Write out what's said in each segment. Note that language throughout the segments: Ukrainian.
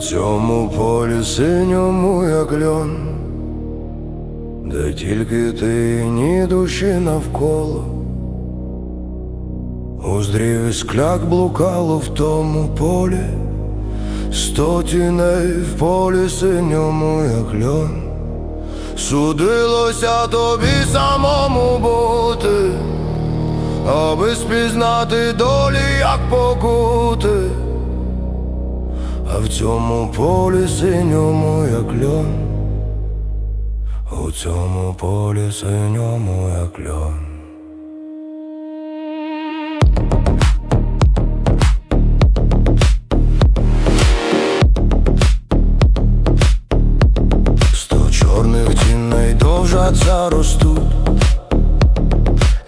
цьому полі синьому, як льон, де тільки ти ні душі навколо, Уздрів скляк блукало в тому полі, сто тіней в полі синьому, як льон. Судилося тобі самому бути, аби спізнати долі, як покути, а в цьому полі синьому, як льон, у цьому полі синьому, як льон. Сто чорних тіней довжаться ростуть,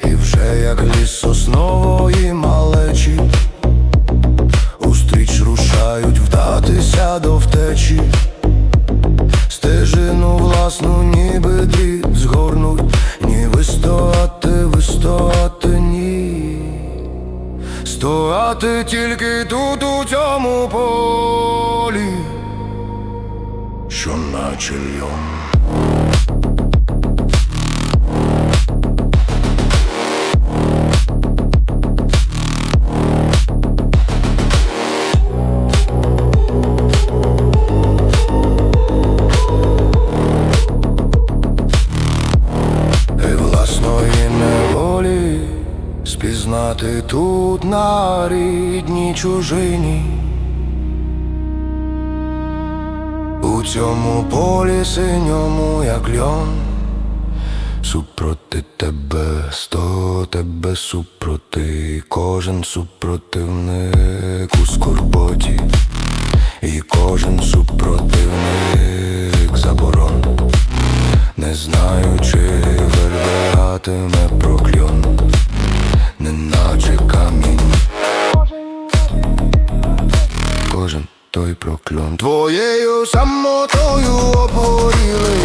і вже як ліс соснової до втечі, стежину власну, ніби дріт згорнуть, ні стояти, вистояти, ні. Стояти тільки тут у цьому полі що наче льон. Спізнати тут на рідній чужині. У цьому полі синьому, як льон, супроти тебе, сто тебе супроти, кожен супротивник у скорботі, і кожен супротивник заборон, не знаю, чи вервегатиме прокльон, неначе камінь. кожен той прокльон. Твоєю самотою обгоріли.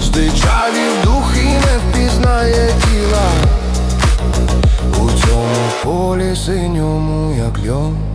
Здичавів дух і не впізнає тіла. У цьому полі синьому, як льон